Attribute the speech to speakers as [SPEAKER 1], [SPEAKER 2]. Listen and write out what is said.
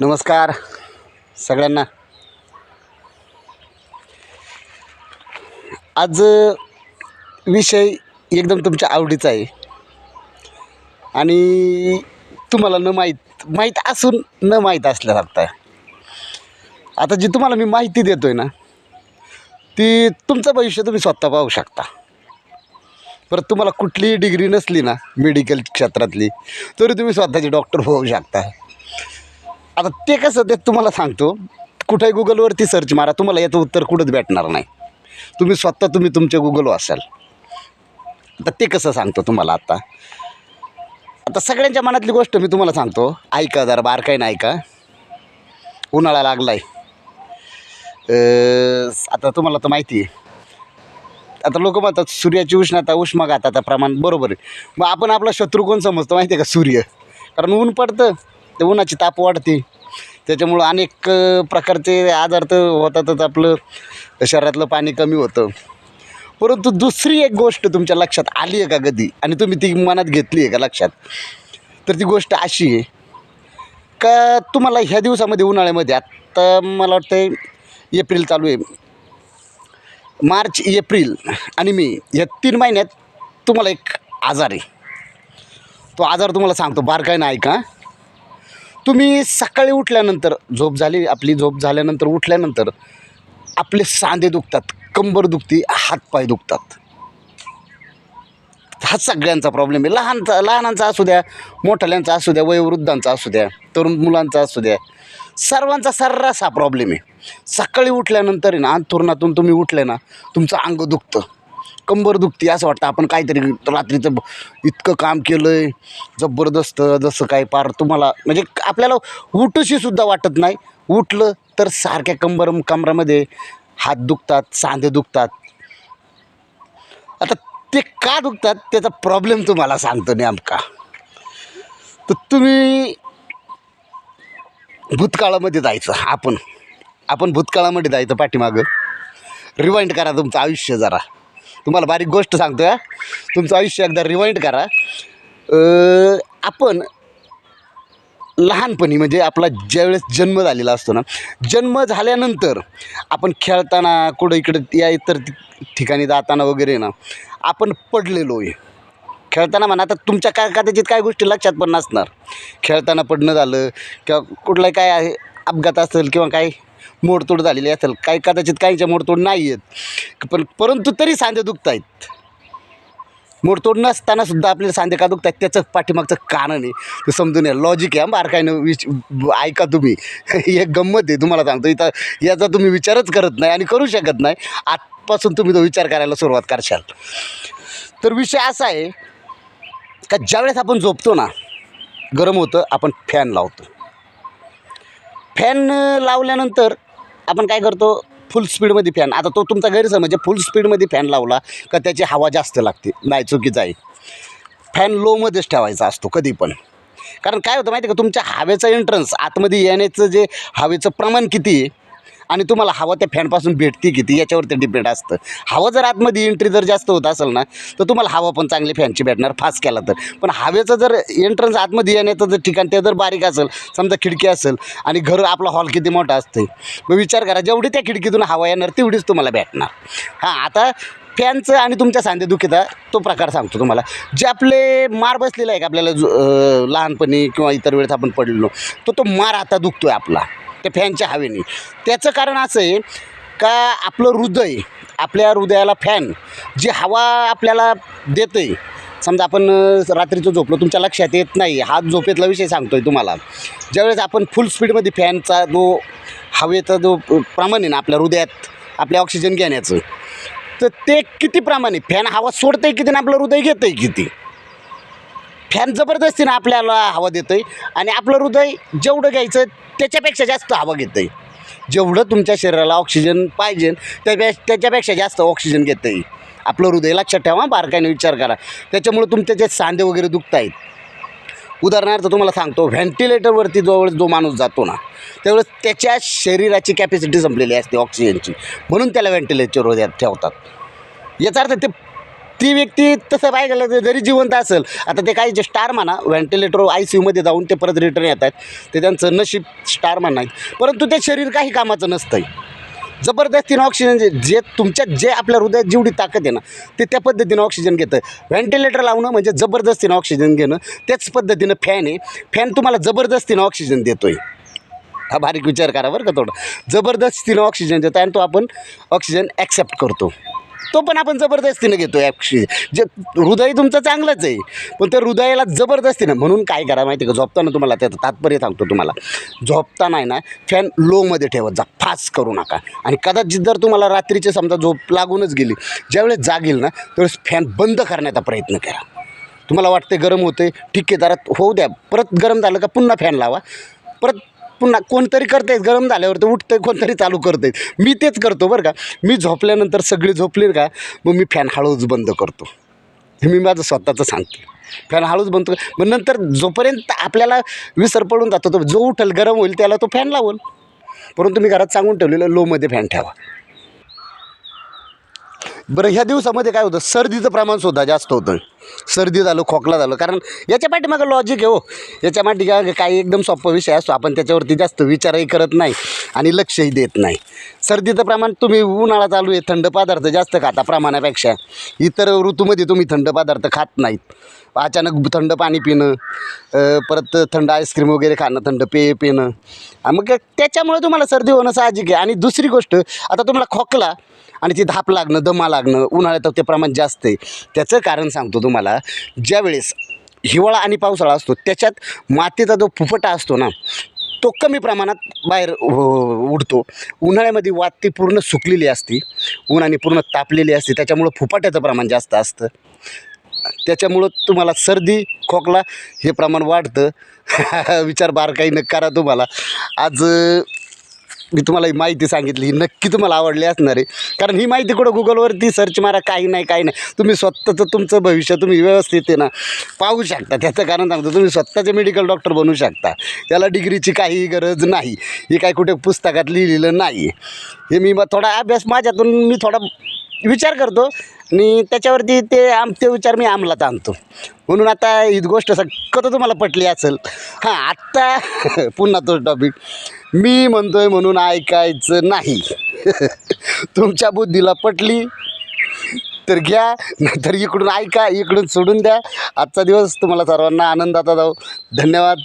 [SPEAKER 1] नमस्कार सगळ्यांना. आज विषय एकदम तुमच्या आवडीचा आहे. आणि तुम्हाला न माहीत माहीत असून न माहीत असल्यासारखं आहे. आता जी तुम्हाला मी माहिती देतो आहे ना ती तुमचं भविष्य तुम्ही स्वतः पाहू शकता. परत तुम्हाला कुठलीही डिग्री नसली ना मेडिकल क्षेत्रातली तरी तुम्ही स्वतःचे डॉक्टर होऊ शकता. आता ते कसं ते तुम्हाला सांगतो. कुठेही गुगलवरती सर्च मारा तुम्हाला याचं उत्तर कुठंच भेटणार नाही. तुम्ही स्वतः तुम्ही तुमच्या गुगलवर असाल आता ते कसं सांगतो तुम्हाला आता. आता सगळ्यांच्या मनातली गोष्ट मी तुम्हाला सांगतो. ऐका जरा बारकाईनं ऐका. उन्हाळा लागला आहे आता तुम्हाला तर माहिती आहे. आता लोक म्हणतात सूर्याची उष्णता उष्माघाताचं प्रमाण बरोबर आहे. मग आपण आपला शत्रू कोण समजतो? माहिती आहे का? सूर्य. कारण ऊन पडतं. ते उन्हाची ताप वाढते. त्याच्यामुळं अनेक प्रकारचे आजार तर होतातच आपलं. शरीरातलं पाणी कमी होतं. परंतु दुसरी एक गोष्ट तुमच्या लक्षात आली आहे का कधी? आणि तुम्ही ती मनात घेतली आहे का लक्षात? तर ती गोष्ट अशी आहे का तुम्हाला ह्या दिवसामध्ये उन्हाळ्यामध्ये आत्ता मला वाटतं एप्रिल चालू आहे. मार्च एप्रिल आणि मे या तीन महिन्यात तुम्हाला एक आजार आहे. तो आजार तुम्हाला सांगतो बारकाईनं ऐका. तुम्ही सकाळी उठल्यानंतर झोप झाली आपली झोप झाल्यानंतर उठल्यानंतर आपले सांधे दुखतात कंबर दुखती हातपाय दुखतात. हा सगळ्यांचा प्रॉब्लेम आहे. लहानचा लहानांचा असू द्या मोठ्याल्यांचा असू द्या वयोवृद्धांचा असू द्या तरुण मुलांचा असू द्या सर्वांचा सर्रास हा प्रॉब्लेम आहे. सकाळी उठल्यानंतर आहे ना अंथरुणातून तुम्ही उठले ना तुमचं अंग दुखतं. कंबर दुखती असं वाटतं. आपण काहीतरी रात्रीचं इतकं काम केलं आहे जबरदस्त जसं काय पार तुम्हाला म्हणजे आपल्याला उठूशी सुद्धा वाटत नाही. उठलं तर सारख्या कंबर कमरामध्ये हात दुखतात सांधे दुखतात. आता ते का दुखतात त्याचा प्रॉब्लेम तुम्हाला सांगतो नेमका. तर तुम्ही भूतकाळामध्ये जायचं आपण. आपण भूतकाळामध्ये जायचं पाठीमागं. रिवाइंड करा तुमचं आयुष्य जरा. तुम्हाला बारीक गोष्ट सांगतो हा. तुमचं आयुष्य एकदा रिवाइंड करा. आपण लहानपणी म्हणजे आपला ज्यावेळेस जन्म झालेला असतो ना जन्म झाल्यानंतर आपण खेळताना कुठं इकडं या इतर ठिकाणी जाताना वगैरे ना आपण पडलेलो आहे. खेळताना म्हणा आता तुमच्या काय कदाचित काय गोष्टी लक्षात पण नसणार. खेळताना पडणं झालं किंवा कुठलाही काय आहे अपघात असेल किंवा काही मोडतोड झालेली असेल. काही कदाचित काहीच्या मोडतोड नाही आहेत पण परंतु तरी सांधे दुखत आहेत मोडतोड नसताना सुद्धा आपले सांधे का दुखतात त्याचं पाठीमागचं कारण आहे. ते समजून या. लॉजिक आहे बारकाईनं विच ऐका तुम्ही. हे एक गंमत आहे तुम्हाला सांगतो. इथं याचा तुम्ही विचारच करत नाही आणि करू शकत नाही. आजपासून तुम्ही तो विचार करायला सुरुवात करशाल. तर विषय असा आहे का ज्यावेळेस आपण झोपतो ना गरम होतं आपण फॅन लावतो. फॅन लावल्यानंतर आपण काय करतो? फुल स्पीडमध्ये फॅन आता तो तुमचा गैरसमज आहे. फुल स्पीडमध्ये फॅन लावला का त्याची हवा जास्त लागते. नाही चुकीचं आहे. फॅन लोमध्येच ठेवायचा असतो कधी पण. कारण काय होतं माहिती आहे का? तुमच्या हवेचं एंट्रन्स आतमध्ये येण्याचं जे हवेचं प्रमाण किती आहे आणि तुम्हाला हवा त्या फॅनपासून भेटते किती याच्यावरती डिपेंड असतं. हवा जर आतमध्ये एंट्री जर जास्त होत असेल ना तर तुम्हाला हवा पण चांगली फॅनची भेटणार फास्ट केला तर. पण हवेचं जर एंट्रन्स आतमध्ये येण्याचं जर ठिकाण ते जर बारीक असेल समजा खिडकी असेल आणि घर आपला हॉल किती मोठा असतं मग विचार करा जेवढी त्या खिडकीतून हवा येणार तेवढीच तुम्हाला भेटणार. हां आता फॅनचं आणि तुमच्या सांधेदुखीचा तो प्रकार सांगतो तुम्हाला. जे आपले मार बसलेला आहे का आपल्याला जो लहानपणी किंवा इतर वेळेस आपण पडलेलो तो तो मार आता दुखतो आहे आपला. त्या फॅनच्या हवेने. त्याचं कारण असं आहे का आपलं हृदय आपल्या हृदयाला फॅन जी हवा आपल्याला देतं आहे समजा आपण रात्रीचं झोपलो तुमच्या लक्षात येत नाही हा झोपेतला विषय सांगतो आहे तुम्हाला. ज्यावेळेस आपण फुल स्पीडमध्ये फॅनचा जो हवेचा जो प्रमाण आहे ना आपल्या हृदयात आपल्या ऑक्सिजन घेण्याचं तर ते किती प्रमाणे फॅन हवा सोडतंय किती आणि आपलं हृदय घेतंय किती? फॅन जबरदस्तीनं आपल्याला हवा देतं आहे आणि आपलं हृदय जेवढं घ्यायचं त्याच्यापेक्षा जास्त हवा घेतं आहे जेवढं तुमच्या शरीराला ऑक्सिजन पाहिजे त्यापे त्याच्यापेक्षा जास्त ऑक्सिजन घेतं आहे आपलं हृदय लक्षात ठेवा बारकाईने विचार करा. त्याच्यामुळं तुमचे जे सांधे वगैरे दुखत आहेत उदाहरणार्थ तुम्हाला सांगतो व्हेंटिलेटरवरती जवळ जो माणूस जातो ना त्यावेळेस त्याच्या शरीराची कॅपॅसिटी संपलेली असते ऑक्सिजनची म्हणून त्याला व्हेंटिलेटरवर ठेवतात. याचा अर्थ ते ती व्यक्ती तसं पाहिजे तर जरी जिवंत असेल आता ते काही जे स्टार म्हणा व्हेंटिलेटर आय सी यूमध्ये जाऊन ते परत रिटर्न येत आहेत ते त्यांचं नशीब स्टार म्हणा परंतु ते शरीर काही कामाचं नसतंय. जबरदस्तीनं ऑक्सिजन जे जे जे आपल्या हृदयात जेवढी ताकद आहे ना ते त्या पद्धतीनं ऑक्सिजन घेतं. व्हेंटिलेटर लावणं म्हणजे जबरदस्तीनं ऑक्सिजन घेणं त्याच पद्धतीनं फॅन आहे. फॅन तुम्हाला जबरदस्तीनं ऑक्सिजन देतोय. हा बारीक विचार करा बरं का थोडं. जबरदस्तीनं ऑक्सिजन देतो आणि तो आपण ऑक्सिजन ॲक्सेप्ट करतो. तो पण आपण जबरदस्तीनं घेतो ऑक्सिजन जे हृदय तुमचं चांगलंच आहे. पण त्या हृदयाला जबरदस्तीनं म्हणून काय करा माहिती आहे का? झोपताना तुम्हाला त्याचं तात्पर्य सांगतो तुम्हाला. झोपताना आहे ना फॅन लोमध्ये ठेवत जा. फास्ट करू नका. आणि कदाचित जर तुम्हाला रात्रीचे समजा झोप लागूनच गेली ज्यावेळेस जागेल ना त्यावेळेस फॅन बंद करण्याचा प्रयत्न करा. तुम्हाला वाटते गरम होते ठीक आहे जरा होऊ द्या. परत गरम झालं का पुन्हा फॅन लावा. परत पुन्हा कोणतरी करते गरम झाल्यावर तर उठतंय कोणतरी चालू करते मी तेच करतो बरं का. मी झोपल्यानंतर सगळी झोपली का मग मी फॅन हळूच बंद करतो. हे मी माझं स्वतःचं सांगते फॅन हळूच बंद मग नंतर जोपर्यंत आपल्याला विसर पडून जातो तो जो उठल गरम होईल त्याला तो फॅन लावल. परंतु मी घरात सांगून ठेवलेलं लोमध्ये फॅन ठेवा. बरं ह्या दिवसामध्ये काय होतं सर्दीचं प्रमाण सुद्धा जास्त होतं. सर्दी झालं खोकला झालं. कारण याच्या पाठीमागं लॉजिक आहे हो. याच्या पाठी काही एकदम सोपा विषय असतो. आपण त्याच्यावरती जास्त विचारही करत नाही आणि लक्षही देत नाही. सर्दीचं प्रमाण तुम्ही उन्हाळा चालू आहे थंड पदार्थ जास्त खाता प्रमाणापेक्षा. इतर ऋतूमध्ये तुम्ही थंड पदार्थ खात नाहीत. अचानक थंड पाणी पिणं परत थंड आईस्क्रीम वगैरे खाणं थंड पेय पिणं. मग त्याच्यामुळे तुम्हाला सर्दी होणं साहजिक आहे. आणि दुसरी गोष्ट आता तुम्हाला खोकला आणि ती धाप लागणं दमा लागणं उन्हाळ्यात ते प्रमाण जास्त आहे. त्याचं कारण सांगतो तुम्हाला. ज्यावेळेस हिवाळा आणि पावसाळा असतो त्याच्यात मातीचा जो फुफटा असतो ना तो कमी प्रमाणात बाहेर उडतो. उन्हाळ्यामध्ये वाती पूर्ण सुकलेली असते उन्हाने पूर्ण तापलेली असते त्याच्यामुळं फुफाट्याचं प्रमाण जास्त असतं. त्याच्यामुळं तुम्हाला सर्दी खोकला हे प्रमाण वाढतं. विचार बारकाई न करा तुम्हाला. आज मी तुम्हाला ही माहिती सांगितली ही नक्की तुम्हाला आवडली असणार आहे. कारण ही माहिती कुठं गुगलवरती सर्च मारा काही नाही काही नाही. तुम्ही स्वतःचं तुमचं भविष्य तुम्ही व्यवस्थित आहे ना पाहू शकता. त्याचं कारण सांगतो तुम्ही स्वतःचे मेडिकल डॉक्टर बनवू शकता. त्याला डिग्रीची काही गरज नाही. हे काय कुठे पुस्तकात लिहिलेलं नाही. हे मी मग थोडा अभ्यास माझ्यातून मी थोडा विचार करतो आणि त्याच्यावरती ते आम ते विचार मी अंमलात आणतो. म्हणून आता ही गोष्ट सगळं तुम्हाला पटली असेल. हां आत्ता पुन्हा तोच टॉपिक मी म्हणतोय म्हणून ऐकायचं नाही. तुमच्या बुद्धीला पटली? तर घ्या नाहीतर इकडून ऐका इकडून सोडून द्या. आजचा दिवस तुम्हाला सर्वांना आनंदाचा जाऊ धन्यवाद.